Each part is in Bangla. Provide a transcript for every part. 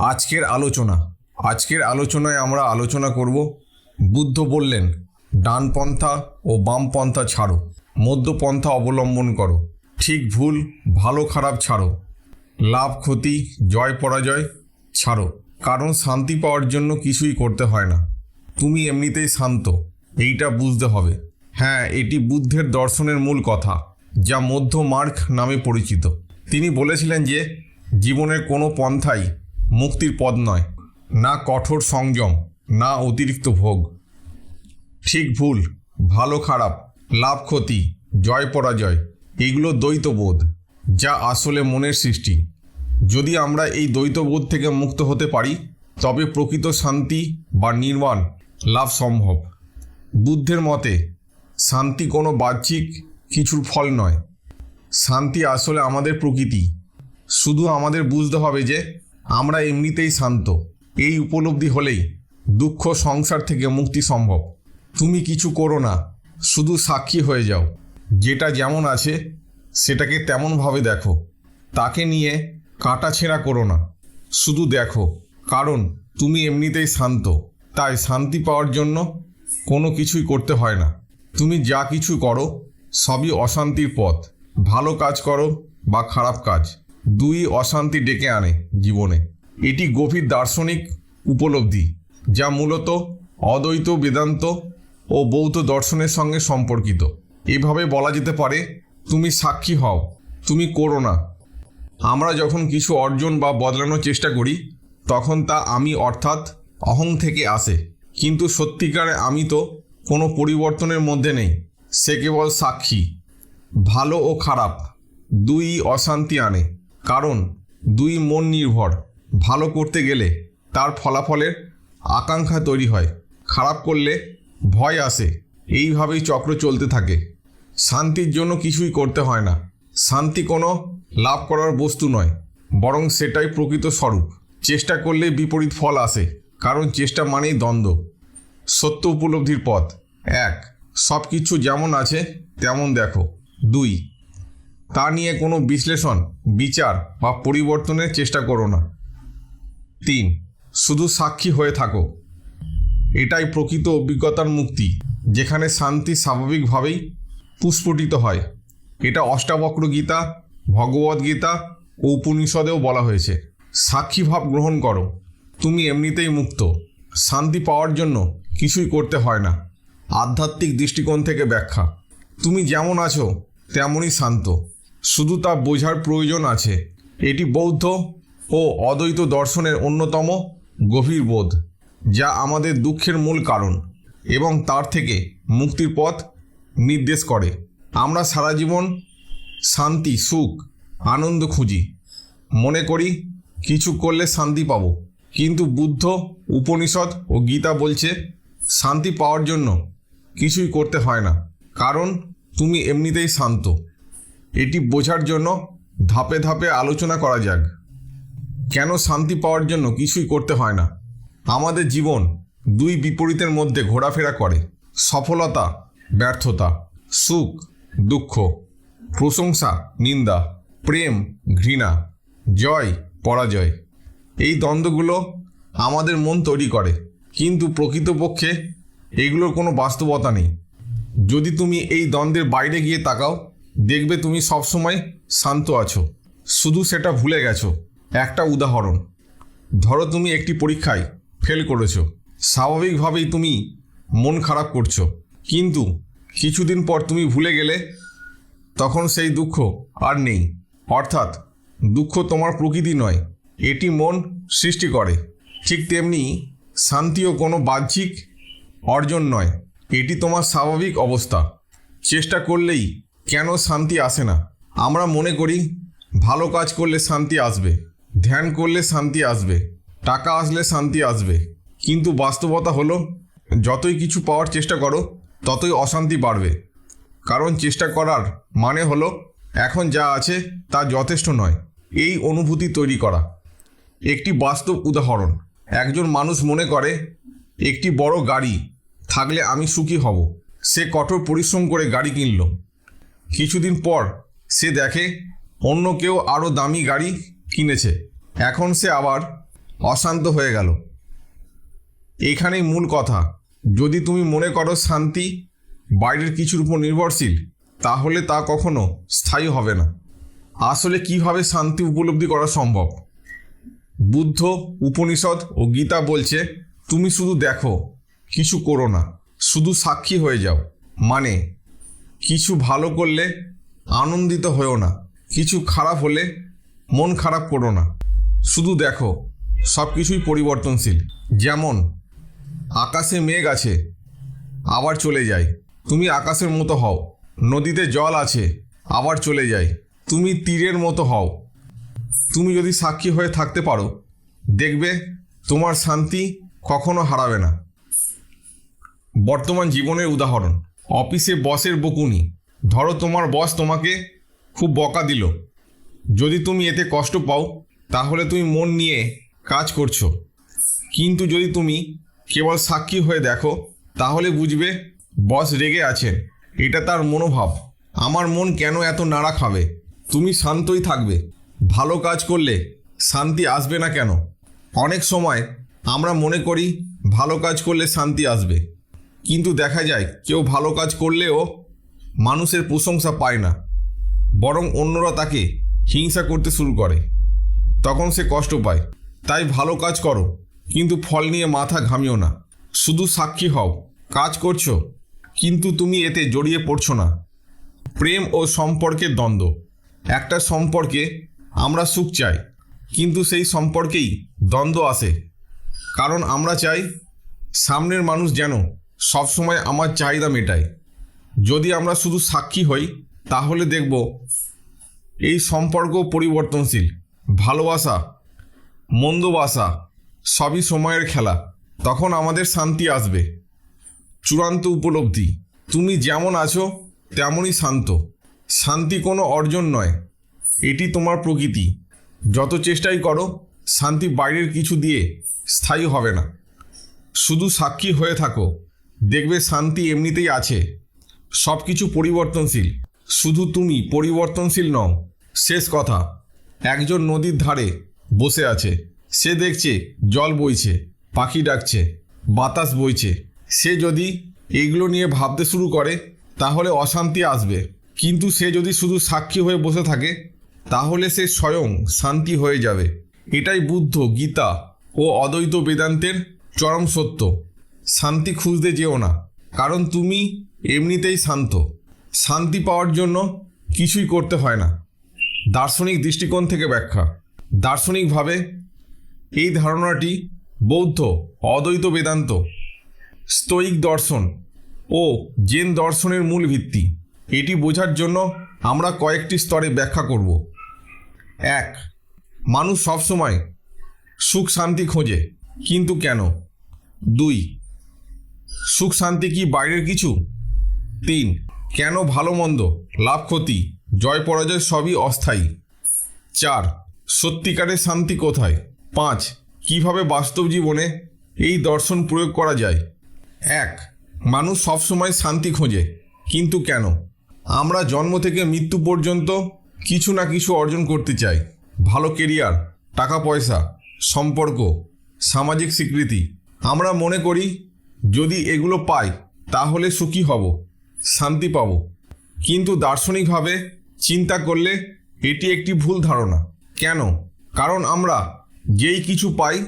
আজকের আলোচনা। আজকের আলোচনায় আমরা আলোচনা করব, বুদ্ধ বললেন ডানপন্থা ও বামপন্থা ছাড়ো মধ্যপন্থা অবলম্বন করো, ঠিক ভুল, ভালো খারাপ ছাড়ো, লাভ ক্ষতি, জয় পরাজয় ছাড়ো, কারণ শান্তি পাওয়ার জন্য কিছুই করতে হয় না। তুমি এমনিতেই শান্ত, এইটা বুঝতে হবে। হ্যাঁ এটি বুদ্ধের দর্শনের মূল কথা, যা মধ্য মার্গ নামে পরিচিত। তিনি বলেছিলেন যে, জীবনের কোনো পন্থাই মুক্তির পদ নয়। না কঠোর সংযম, না অতিরিক্ত ভোগ। ঠিক ভুল, ভালো খারাপ, লাভ ক্ষতি, জয় পরাজয়, এগুলো দ্বৈতবোধ, যা আসলে মনের সৃষ্টি। যদি আমরা এই দ্বৈতবোধ থেকে মুক্ত হতে পারি, তবে প্রকৃত শান্তি বা নির্মাণ লাভ সম্ভব। বুদ্ধের মতে, শান্তি কোনো বাহ্যিক কিছুর ফল নয়। শান্তি আসলে আমাদের প্রকৃতি। শুধু আমাদের বুঝতে হবে যে আমরা এমনিতেই শান্ত। এই উপলব্ধি হলেই দুঃখ সংসার থেকে মুক্তি সম্ভব। তুমি কিছু করো না, শুধু সাক্ষী হয়ে যাও। যেটা যেমন আছে, সেটাকে তেমনভাবে দেখো। তাকে নিয়ে কাটাছেঁড়া করো না। শুধু দেখো, কারণ তুমি এমনিতেই শান্ত। তাই শান্তি পাওয়ার জন্য কোনো কিছুই করতে হয় না। তুমি যা কিছু করো, সবই অশান্তির পথ। ভালো কাজ করো বা খারাপ কাজ। দুই অশান্তি ডেকে আনে জীবনে। এটি গভীর দার্শনিক উপলব্ধি, যা মূলত অদ্বৈত বেদান্ত ও বৌদ্ধ দর্শনের সঙ্গে সম্পর্কিত। এভাবে বলা যেতে পারে, তুমি সাক্ষী হও, তুমি করো না। আমরা যখন কিছু অর্জন বা বদলানোর চেষ্টা করি, তখন তা আমি অর্থাৎ অহং থেকে আসে। কিন্তু সত্যিকারে আমি তো কোনো পরিবর্তনের মধ্যে নেই, সে কেবল সাক্ষী। ভালো ও খারাপ, দুই অশান্তি আনে। কারণ দুই মন নির্ভর। ভালো করতে গেলে তার ফলাফলের আকাঙ্ক্ষা তৈরি হয়। খারাপ করলে ভয় আসে। এইভাবেই চক্র চলতে থাকে। শান্তির জন্য কিছুই করতে হয় না। শান্তি কোনো লাভ করার বস্তু নয়। বরং সেটাই প্রকৃত স্বরূপ। চেষ্টা করলে বিপরীত ফল আসে। কারণ চেষ্টা মানেই দ্বন্দ্ব। সত্য উপলব্ধির পথ। এক সব কিছু যেমন আছে তেমন দেখো। দুই তা নিয়ে কোনো বিশ্লেষণ, বিচার বা পরিবর্তনের চেষ্টা করো না। তিন, শুধু সাক্ষী হয়ে থাকো। এটাই প্রকৃত অভিজ্ঞতার মুক্তি, যেখানে শান্তি স্বাভাবিকভাবেই পুস্ফুটিত হয়। এটা অষ্টাবক্র গীতা, ভগবদ গীতা ও উপনিষদেও বলা হয়েছে। সাক্ষী ভাব গ্রহণ করো। তুমি এমনিতেই মুক্ত। শান্তি পাওয়ার জন্য কিছুই করতে হয় না। আধ্যাত্মিক দৃষ্টিকোণ থেকে ব্যাখ্যা। তুমি যেমন আছো, তেমনই শান্ত। শুধু তা বোঝার প্রয়োজন আছে। এটি বৌদ্ধ ও অদ্বৈত দর্শনের অন্যতম গভীর বোধ, যা আমাদের দুঃখের মূল কারণ এবং তার থেকে মুক্তির পথ নির্দেশ করে। আমরা সারা জীবন শান্তি, সুখ, আনন্দ খুঁজি। মনে করি, কিছু করলে শান্তি পাবো। কিন্তু বুদ্ধ উপনিষদ ও গীতা বলছে, শান্তি পাওয়ার জন্য কিছুই করতে হয় না। কারণ তুমি এমনিতেই শান্ত। এটি বোঝার জন্য ধাপে ধাপে আলোচনা করা যাক। কেন শান্তি পাওয়ার জন্য কিছুই করতে হয় না? আমাদের জীবন দুই বিপরীতের মধ্যে ঘোরাফেরা করে। সফলতা, ব্যর্থতা, সুখ, দুঃখ, প্রশংসা, নিন্দা, প্রেম, ঘৃণা, জয়, পরাজয়। এই দ্বন্দ্বগুলো আমাদের মন তৈরি করে। কিন্তু প্রকৃতপক্ষে এগুলোর কোনো বাস্তবতা নেই। যদি তুমি এই দ্বন্দ্বের বাইরে গিয়ে তাকাও দেখবে তুমি সবসময় শান্ত আছো। শুধু সেটা ভুলে গেছো। একটা উদাহরণ। ধরো তুমি একটি পরীক্ষায় ফেল করেছ। স্বাভাবিকভাবেই তুমি মন খারাপ করছ। কিন্তু কিছুদিন পর তুমি ভুলে গেলে তখন সেই দুঃখ আর নেই। অর্থাৎ দুঃখ তোমার প্রকৃতি নয়, এটি মন সৃষ্টি করে। ঠিক তেমনি শান্তিও কোনো বাহ্যিক অর্জন নয়, এটি তোমার স্বাভাবিক অবস্থা। চেষ্টা করলেই কেন শান্তি আসে না? আমরা মনে করি, ভালো কাজ করলে শান্তি আসবে, ধ্যান করলে শান্তি আসবে, টাকা আসলে শান্তি আসবে। কিন্তু বাস্তবতা হলো, যতই কিছু পাওয়ার চেষ্টা করো, ততই অশান্তি বাড়বে। কারণ চেষ্টা করার মানে হলো, এখন যা আছে তা যথেষ্ট নয়। এই অনুভূতি তৈরি করা। একটি বাস্তব উদাহরণ। একজন মানুষ মনে করে, একটি বড় গাড়ি, থাকলে আমি সুখী হব। সে কঠোর পরিশ্রম করে গাড়ি কিনল। কিছুদিন পর সে দেখে অন্য কেউ আরও দামি গাড়ি কিনেছে। এখন সে আবার অশান্ত হয়ে গেল। এখানেই মূল কথা। যদি তুমি মনে করো শান্তি বাইরের কিছুর উপর নির্ভরশীল, তাহলে তা কখনো স্থায়ী হবে না। আসলে কীভাবে শান্তি উপলব্ধি করা সম্ভব? বুদ্ধ উপনিষদ ও গীতা বলছে, তুমি শুধু দেখো, কিছু করো না। শুধু সাক্ষী হয়ে যাও। মানে কিছু ভালো করলে আনন্দিত হয়েও না। কিছু খারাপ হলে মন খারাপ করো না। শুধু দেখো সব কিছুই পরিবর্তনশীল। যেমন, আকাশে মেঘ আছে, আবার চলে যায়। তুমি আকাশের মতো হও, নদীতে জল আছে, আবার চলে যায়। তুমি তীরের মতো হও। তুমি যদি সাক্ষী হয়ে থাকতে পারো, দেখবে তোমার শান্তি কখনো হারাবে না। বর্তমান জীবনের উদাহরণ। অফিসে বসের বকুনি। ধরো তোমার বস তোমাকে খুব বকা দিল। যদি তুমি এতে কষ্ট পাও, তাহলে তুমি মন নিয়ে কাজ করছ। কিন্তু যদি তুমি কেবল সাক্ষী হয়ে দেখো, তাহলে বুঝবে বস রেগে আছেন। এটা তার মনোভাব। আমার মন কেন এত নাড়া খাবে? তুমি শান্তই থাকবে। ভালো কাজ করলে শান্তি আসবে না কেন? অনেক সময় আমরা মনে করি, ভালো কাজ করলে শান্তি আসবে। কিন্তু দেখা যায় কেউ ভালো কাজ করলেও মানুষের প্রশংসা পায় না। বরং অন্যরা তাকে হিংসা করতে শুরু করে। তখন সে কষ্ট পায়। তাই ভালো কাজ করো, কিন্তু ফল নিয়ে মাথা ঘামিও না। শুধু সাক্ষী হও, কাজ করছ, কিন্তু তুমি এতে জড়িয়ে পড়ছো না। প্রেম ও সম্পর্কের দ্বন্দ্ব। একটা সম্পর্কে আমরা সুখ চাই, কিন্তু সেই সম্পর্কেই দ্বন্দ্ব আসে। কারণ আমরা চাই সামনের মানুষ যেন সবসময় আমার চাহিদা মেটায়। যদি আমরা শুধু সাক্ষী হই, তাহলে দেখব এই সম্পর্ক পরিবর্তনশীল, ভালোবাসা মন্দবাসা সবই সময়ের খেলা। তখন আমাদের শান্তি আসবে। চূড়ান্ত উপলব্ধি। তুমি যেমন আছো, তেমনই শান্ত। শান্তি কোনো অর্জন নয়। এটি তোমার প্রকৃতি। যত চেষ্টাই করো, শান্তি বাইরের কিছু দিয়ে স্থায়ী হবে না। শুধু সাক্ষী হয়ে থাকো। দেখবে শান্তি এমনিতেই আছে। সব কিছু পরিবর্তনশীল। শুধু তুমি পরিবর্তনশীল নও, শেষ কথা, একজন নদীর ধারে বসে আছে। সে দেখছে জল বইছে, পাখি ডাকছে, বাতাস বইছে। সে যদি এগুলো নিয়ে ভাবতে শুরু করে, তাহলে অশান্তি আসবে। কিন্তু সে যদি শুধু সাক্ষী হয়ে বসে থাকে, তাহলে সে স্বয়ং শান্তি হয়ে যাবে। এটাই বুদ্ধ, গীতা ও অদ্বৈত বেদান্তের চরম সত্য। শান্তি খুঁজতে যেও না। কারণ তুমি এমনিতেই শান্ত। শান্তি পাওয়ার জন্য কিছুই করতে হয় না। দার্শনিক দৃষ্টিকোণ থেকে ব্যাখ্যা। দার্শনিকভাবে এই ধারণাটি বৌদ্ধ, অদ্বৈত বেদান্ত স্তৈক দর্শন ও জেন দর্শনের মূল ভিত্তি। এটি বোঝার জন্য আমরা কয়েকটি স্তরে ব্যাখ্যা করব। এক, মানুষ সবসময় সুখ শান্তি খোঁজে, কিন্তু কেন? দুই সুখ শান্তি কি বাইরের কিছু? তিন, কেন ভালো মন্দ? লাভ ক্ষতি। জয় পরাজয় সবই অস্থায়ী। চার, সত্যিকারের শান্তি কোথায়? পাঁচ, কীভাবে বাস্তব জীবনে এই দর্শন প্রয়োগ করা যায়? এক, মানুষ সবসময় শান্তি খোঁজে, কিন্তু কেন? আমরা জন্ম থেকে মৃত্যু পর্যন্ত কিছু না কিছু অর্জন করতে চাই। ভালো কেরিয়ার টাকা পয়সা, সম্পর্ক, সামাজিক স্বীকৃতি। আমরা মনে করি যদি এগুলো পাই, তাহলে সুখী হব, শান্তি পাব। কিন্তু দার্শনিকভাবে চিন্তা করলে এটি একটি ভুল ধারণা। কেন? কারণ আমরা যেই কিছু পাই,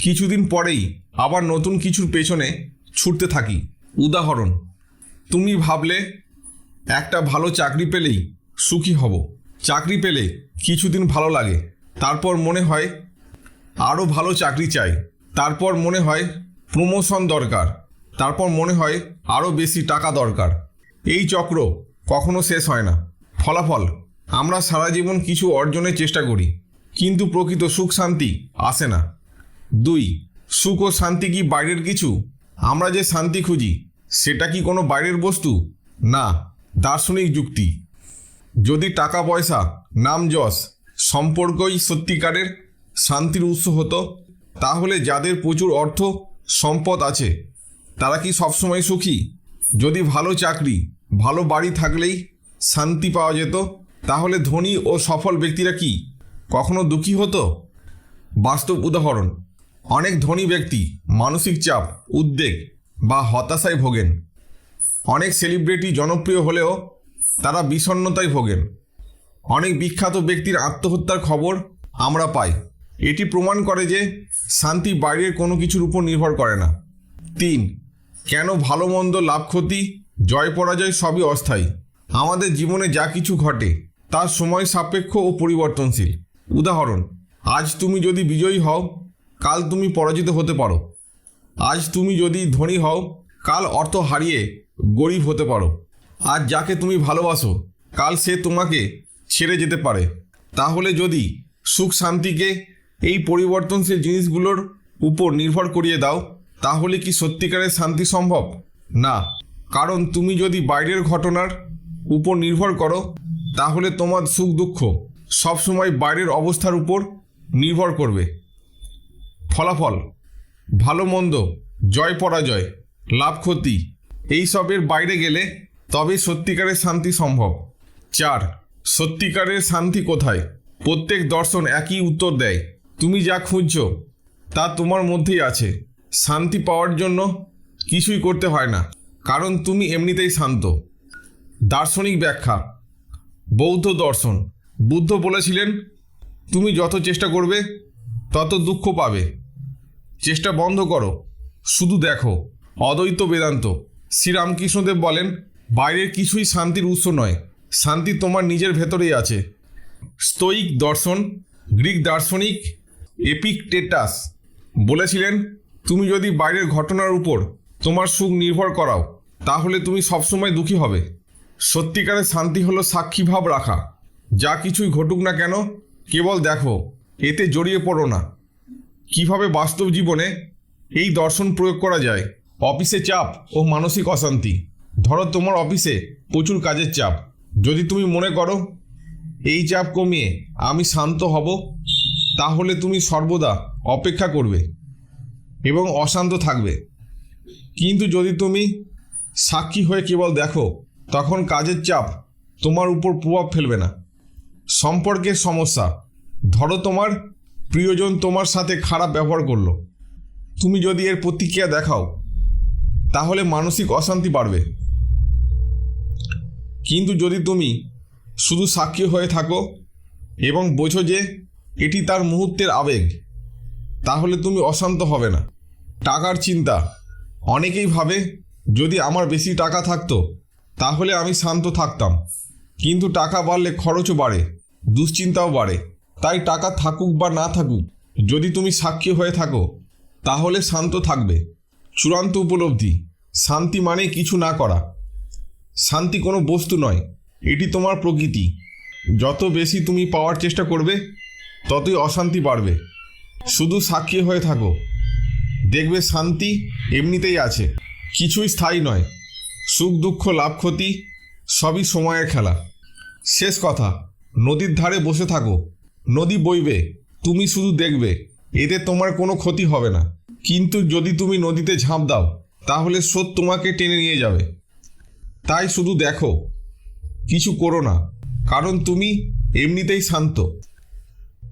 কিছুদিন পরেই আবার নতুন কিছুর পেছনে ছুটতে থাকি। উদাহরণ, তুমি ভাবলে একটা ভালো চাকরি পেলেই সুখী হব। চাকরি পেলে কিছুদিন ভালো লাগে, তারপর মনে হয় আরও ভালো চাকরি চাই, তারপর মনে হয় প্রমোশন দরকার। তারপর মনে হয় আরও বেশি টাকা দরকার। এই চক্র কখনো শেষ হয় না। ফলাফল, আমরা সারা জীবন কিছু অর্জনের চেষ্টা করি, কিন্তু প্রকৃত সুখ শান্তি আসে না। দুই, সুখ ও শান্তি কি বাইরের কিছু? আমরা যে শান্তি খুঁজি, সেটা কি কোনো বাইরের বস্তু? না, দার্শনিক যুক্তি। যদি টাকা পয়সা নাম যশ সম্পর্কই সত্যিকারের শান্তির উৎস হতো, তাহলে যাদের প্রচুর অর্থ সম্পদ আছে, তারা কি সবসময় সুখী? যদি ভালো চাকরি, ভালো বাড়ি থাকলেই শান্তি পাওয়া যেত, তাহলে ধনী ও সফল ব্যক্তিরা কি কখনো দুঃখী হতো? বাস্তব উদাহরণ, অনেক ধনী ব্যক্তি মানসিক চাপ, উদ্বেগ বা হতাশায় ভোগেন। অনেক সেলিব্রিটি জনপ্রিয় হলেও তারা বিষণ্ণতায় ভোগেন। অনেক বিখ্যাত ব্যক্তির আত্মহত্যার খবর আমরা পাই। এটি প্রমাণ করে যে শান্তি বাইরের কোনো কিছুর উপর নির্ভর করে না। তিন, কেন ভালো মন্দ লাভ ক্ষতি, জয় পরাজয় সবই অস্থায়ী। আমাদের জীবনে যা কিছু ঘটে তার সময় সাপেক্ষ ও পরিবর্তনশীল। উদাহরণ, আজ তুমি যদি বিজয়ী হও, কাল তুমি পরাজিত হতে পারো। আজ তুমি যদি ধনী হও, কাল অর্থ হারিয়ে গরিব হতে পারো। আজ যাকে তুমি ভালোবাসো, কাল সে তোমাকে ছেড়ে যেতে পারে। তাহলে যদি সুখ শান্তিকে এই পরিবর্তনশীল জিনিসগুলোর উপর নির্ভর করিয়ে দাও, তাহলে কি সত্যিকারের শান্তি সম্ভব? না। কারণ তুমি যদি বাইরের ঘটনার উপর নির্ভর করো, তাহলে তোমার সুখ দুঃখ সবসময় বাইরের অবস্থার উপর নির্ভর করবে। ফলাফল, ভালো মন্দ, জয় পরাজয়, লাভ ক্ষতি এইসবের বাইরে গেলে তবে সত্যিকারের শান্তি সম্ভব। চার, সত্যিকারের শান্তি কোথায়? প্রত্যেক দর্শন একই উত্তর দেয়। তুমি যা খুঁজছো, তা তোমার মধ্যেই আছে। শান্তি পাওয়ার জন্য কিছুই করতে হয় না, কারণ তুমি এমনিতেই শান্ত। দার্শনিক ব্যাখ্যা, বৌদ্ধ দর্শন। বুদ্ধ বলেছিলেন, তুমি যত চেষ্টা করবে, তত দুঃখ পাবে। চেষ্টা বন্ধ করো, শুধু দেখো। অদ্বৈত বেদান্ত, শ্রীরামকৃষ্ণদেব বলেন, বাইরের কিছুই শান্তির উৎস নয়, শান্তি তোমার নিজের ভেতরেই আছে। স্তৈক দর্শন, গ্রিক দার্শনিক এপিকটেটাস বলেছিলেন, তুমি যদি বাইরের ঘটনার উপর তোমার সুখ নির্ভর করাও, তাহলে তুমি সবসময় দুঃখী হবে। সত্যিকারের শান্তি হলো সাক্ষীভাব রাখা। যা কিছুই ঘটুক না কেন, কেবল দেখো, এতে জড়িয়ে পড়ো না। কীভাবে বাস্তব জীবনে এই দর্শন প্রয়োগ করা যায়? অফিসে চাপ ও মানসিক অশান্তি। ধরো তোমার অফিসে প্রচুর কাজের চাপ। যদি তুমি মনে করো, এই চাপ কমিয়ে আমি শান্ত হব তাহলে তুমি সর্বদা অপেক্ষা করবে এবং অশান্ত থাকবে। কিন্তু যদি তুমি সাক্ষী হয়ে কেবল দেখো, তখন কাজের চাপ তোমার উপর প্রভাব ফেলবে না। সম্পর্কের সমস্যা। ধরো তোমার প্রিয়জন তোমার সাথে খারাপ ব্যবহার করল। তুমি যদি এর প্রতিক্রিয়া দেখাও, তাহলে মানসিক অশান্তি বাড়বে। কিন্তু যদি তুমি শুধু সাক্ষী হয়ে থাকো এবং বোঝো যে এটি তার মুহূর্তের আবেগ। তাহলে তুমি অশান্ত হবে না। টাকার চিন্তা। অনেকেই ভাবে, যদি আমার বেশি টাকা থাকতো, তাহলে আমি শান্ত থাকতাম। কিন্তু টাকা বাড়লে খরচও বাড়ে, দুশ্চিন্তাও বাড়ে। তাই টাকা থাকুক বা না থাকুক, যদি তুমি সাক্ষী হয়ে থাকো, তাহলে শান্ত থাকবে। চূড়ান্ত উপলব্ধি। শান্তি মানে কিছু না করা। শান্তি কোনো বস্তু নয়। এটি তোমার প্রকৃতি। যত বেশি তুমি পাওয়ার চেষ্টা করবে ততই অশান্তি বাড়বে। শুধু সাক্ষী হয়ে থাকো। দেখবে শান্তি এমনিতেই আছে। কিছুই স্থায়ী নয়। সুখ, দুঃখ, লাভ, ক্ষতি সবই সময়ের খেলা। শেষ কথা, নদীর ধারে বসে থাকো। নদী বইবে, তুমি শুধু দেখবে। এতে তোমার কোনো ক্ষতি হবে না। কিন্তু যদি তুমি নদীতে ঝাঁপ দাও, তাহলে স্রোত তোমাকে টেনে নিয়ে যাবে। তাই শুধু দেখো। কিছু করো না। কারণ তুমি এমনিতেই শান্ত।